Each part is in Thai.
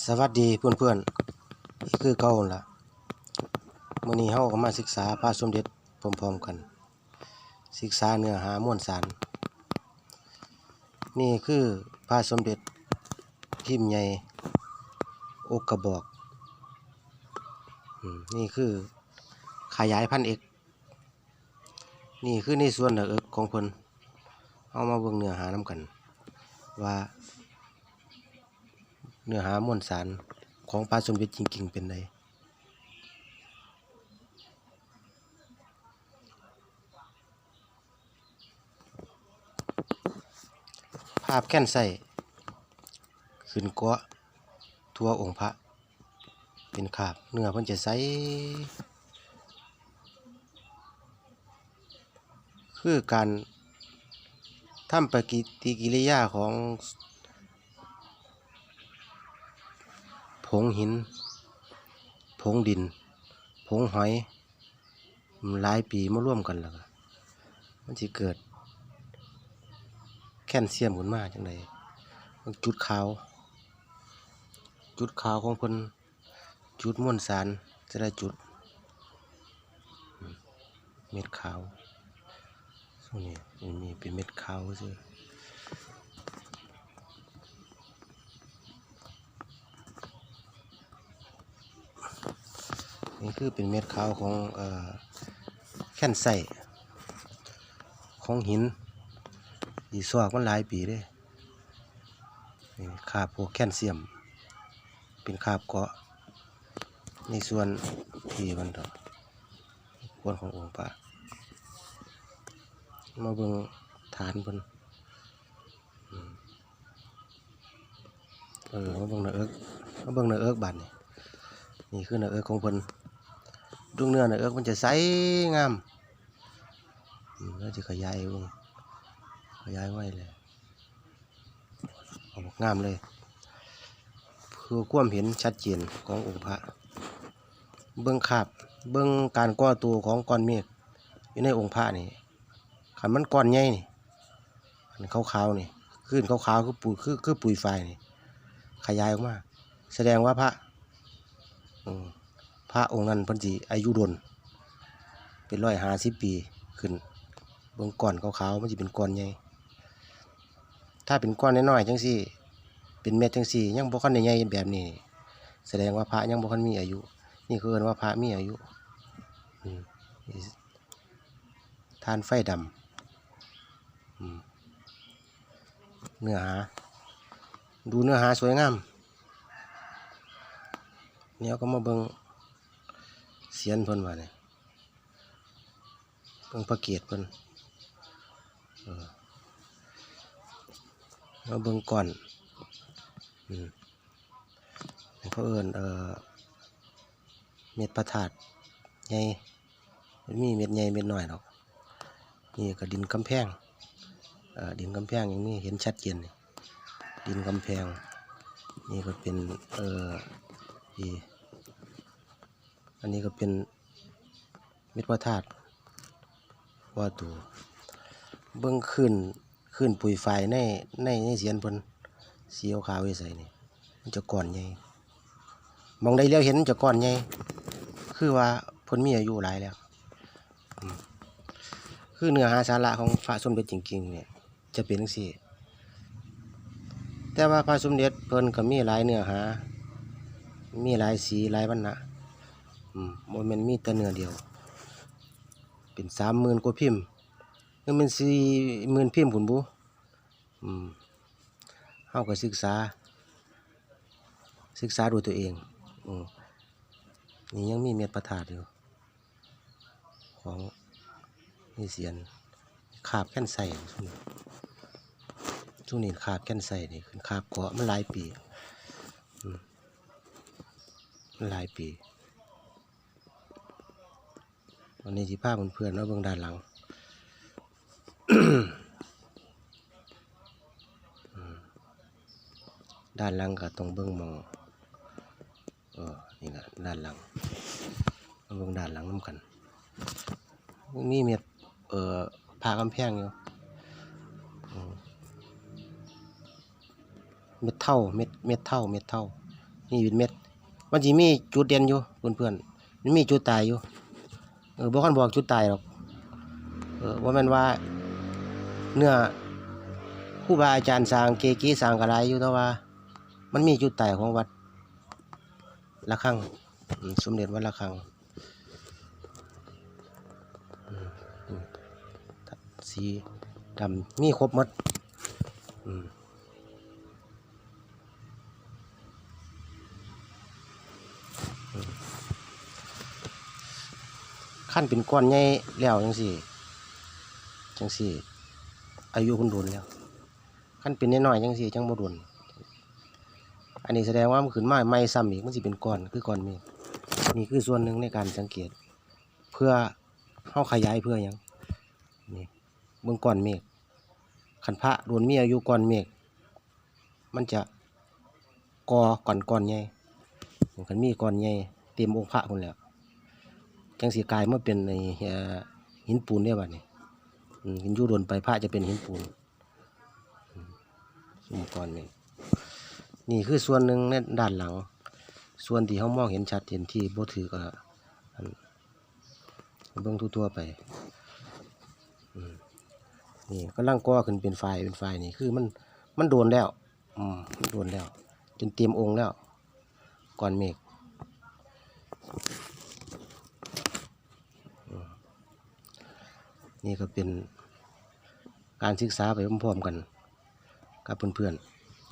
สวัสดีเพื่อนๆนี่คือเก่าล่ะมื้อนี้เฮาก็มาศึกษาพระสมเด็จพร้อมๆกัน ศึกษาเนื้อหามวลสาร นี่คือพระสมเด็จพิมพ์ใหญ่อกกระบอก นี่คือขยายพันธุ์เอก นี่คือในส่วนเอกของเพิ่นเอามาเบิ่งเนื้อหานำกัน ว่า เนื้อหามวลสารของปลาสมเด็จจริงๆเป็นไงภาพแค้นใส่ขึ้นกาะทั่วองค์พระ เป็นขาบเนื้อเพิ่นจะใสคือการทำปฏิกิริยาของ งหิน ผงดิน ผงหอยมันหลายปีมาร่วมกันแล้วมันจะเกิด แคลเซียมขึ้นมาจังไดจุดขาว จุดขาวของเพิ่นจุดมวลสารจะได้จุด เม็ดขาวส่วนนี้มันมีเป็นเม็ดขาวซื่อ นี่คือเป็นเม็ดขาวของอแค่นไส้ของหินดีซอกมันหลายปีเด้นี่คาบพวกแคลเซียม เป็นคาบเกาะในส่วนที่มันต่อควรขององค์พระมาเบิ่งฐานเพิ่นเออมาเบิ่งเนื้อเอิกมาเบิ่งเนื้อเอิกบาดนี่นี่คือเนื้อเอิกของเพิ่น ดุงเนื้อเนื้อเอิกมันจะใสงามมแล้วจะขยายเบิ่งขยายไว้เลยออกงามเลยคือความเห็นชัดเจนขององค์พระ เบื้องขาบเบื้องการก่อตัวของก้อนเมฆอยู่ในองค์พระนี่ขันมันก้อนใหญ่นี่อันขาวๆนี่ขึ้นขาวๆคือปุ๋ยคือคือปุ๋ยไฟนี่ขยายออกมา แสดงว่าพระอืม พระองค์นั้นเพันธิอายุดนเป็นร้อยห้าสิบปีขึ้นเบื้องก้อนขาวๆมันจะเป็นก้อนใหญ่ถ้าเป็นก้อนน้อยๆจังสี่ เป็นเม็ดจังสี่ยังบ่คันใหญ่แบบนี้ แสดงว่าพระยังบ่คันมีอายุ นี่คือเอินว่าพระมีอายุทานไฟดำเนื้อหา ดูเนื้อหาสวยงามเนี่ยก็มาเบิ่ง เสียนเพิ่นว่าเนี่ยเพิ่งพระเกียรติเพิ่นมาเบิ่งก่อนอืมเขาเอิ้นเอ่อเม็ดประทาดใหญ่มีเม็ดใหญ่เม็ดน้อยดอกนี่ก็ดินกำแพงอ่อดินกำแพงอย่างนี้เห็นชัดเจนดินกำแพงนี่ก็เป็นเอ่อที่ อันนี้ก็เป็นเม็ดพระธาตุว่าตัวเบื้องขึ้นขึ้นปุ๋ยไฟในในในเสียนพิ่นสีขาวๆไว้ใส่นี่มันจะก่อนใหญ่มองได้แล้วเห็นมันจะก่อนใหญ่คือว่าพนมีอายุหลายแล้วคือเนื้อหาสาระของพระสมเด็จจริงๆเนี่ยจะเป็นจังซี่แต่ว่าพระสมเด็จเพิ่นก็มีหลายเนื้อหา มีหลายสีหลายบรรณะ อืมโมเมนมีแต่เนื้อเดียว เป็นสามหมื่นกว่าพิมพ์ยังเป็นสี่หมื่นพิมพ์ผุนบุอืมเฮาก็ศึกษา ศึกษาดูตัวเองอนี่ยังมีเม็ดประทาดอยู่ ของนี่เสียนขาบแค่นใส่ช่วงนี้ช่วงนี้ขาบแค่นใส่นี่คือขาบเกาะมันหลายปีอืมมันหลายปี วันนี้สิพาเพื่อนๆมาเบิ่งด้านหลังด้านหลังก็ต้องเบิ่งมองเออนี่นะด้านหลังเบิ่งด้านหลังน้ำกันมีเม็ดเอ่อผ่ากำแพงอยู่เม็ดเท่าเม็ดเม็ดเท่าเม็ดเท่านี่เป็นเม็ดมันสิมีจุดเด่นอยู่เพื่อนๆมันมีจุดตายอยู่ เออบ่คันบอกจุดตายหรอกเออว่าม่นว่าเนื้อครูบาอาจารย์สร้างเกกีสร้างกระไรอยู่แต่ว่า มันมีจุดตายของวัดละคังสมเด็จวัดละคังสีดำมีครบหมดอืม ขั้นเป็นก้อนใหญ่แล้วจังสี่จังสี่ อายุคุณโดนแล้วขั้นเป็นน้อยๆจังสี่จังบ่โดนอันนี้แสดงว่ามันขึ้นมาไม่ซ้ำอีกมันสิเป็นก้อนคือก้อนเมฆนี่คือส่วนหนึ่งในการสังเกต เพื่อเข้าขยายเพื่อยังนี่เบื้องก้อนเมฆขันพระโดนมีอายุก้อนเมฆมันจะกอก่อนก้อนใหญ่ขันมีก้อนใหญ่เต็มองค์พระคนแล้ว จังสีกลายมาเป็นในหินปูนได้บัดนี้หินยูโดนไปพระจะเป็นหินปูนอืมสมก่อนนี่นี่คือส่วนหนึ่งในด้านหลัง ส่วนที่เขามองเห็นชัดเห็นที่บ่ถือก็อันเบิ่งทั่วไปนี่ก็ลังก่อขึ้นเป็นไฟเป็นไฟนี่คือมันมันโดนแล้วอืมมันโดนแล้ว จนเตรียมองค์แล้ว ก่อนเมฆ นี่ก็เป็นการศึกษาไปพร้อมๆกันกับเพื่อน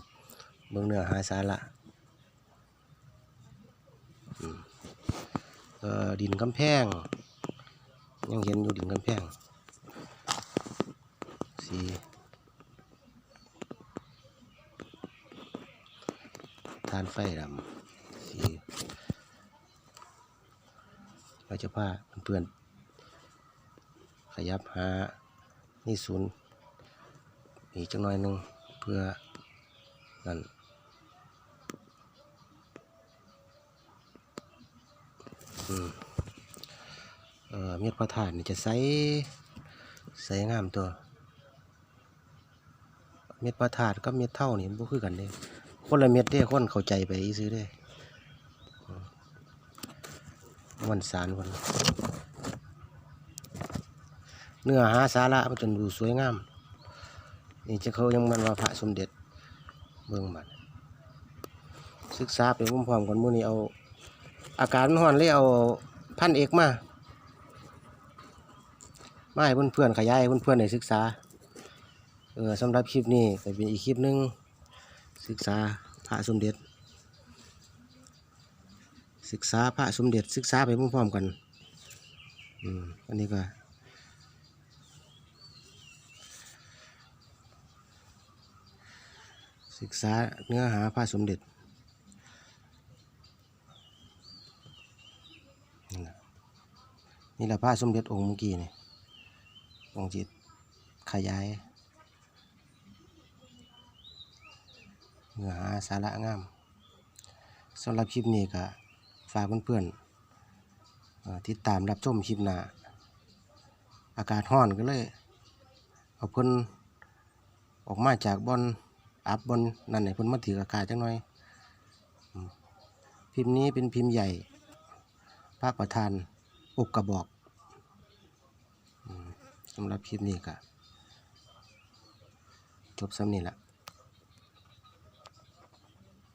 ๆเบื้องเนื้อหาสาระดินกำแพง ยังเห็นอยู่ดินกำแพงสีทานไฟดำสีเราจะพาเพื่อนๆ ยับหานี่ศูนย์อีกจังหน่อยหนึ่งเพื่อนั่นอืมเม็ดพระธาตุนี่จะใสใสงามตัว เม็ดพระธาตุกับเม็ดเท่านี่มันบ่คือกันเด้คนละเม็ดเด้คนเข้าใจไปซื้อเด้อืมมันสารคน เนื้อหาสาระมันจนดูสวยงาม นี่จะเขายังมันว่าพระสมเด็จเมืองบัดศึกษาไปพร้อมๆกันมื้อนี้เอา อาการมันร้อนเลยเอาพันเอกมามาให้เพื่อนๆขยายเพื่อนๆได้ศึกษาเออสำหรับคลิปนี้ก็เป็นอีกคลิปหนึงศึกษาพระสมเด็จ ศึกษาพระสมเด็จศึกษาไปพร้อมๆกัน อืมอันนี้ก็ ศึกษาเนื้อหาพระสมเด็จนี่แหละพระสมเด็จองค์เมื่อกี้นี่องค์จิตขยาย เนื้อหาสาระงามสำหรับคลิปนี้ก็ฝากเพื่อนๆติดตามรับชมคลิปหน้าอากาศร้อนก็เลย เอาเพิ่นออกมาจากบอน อัพบนนั่นไหนเพิ่นมาถือกระกาจังหน่อย พิมพ์นี้เป็นพิมพ์ใหญ่ ภาคประธานอกกระบอกสำหรับพิมพ์นี้ก็จบสำนี่แหละ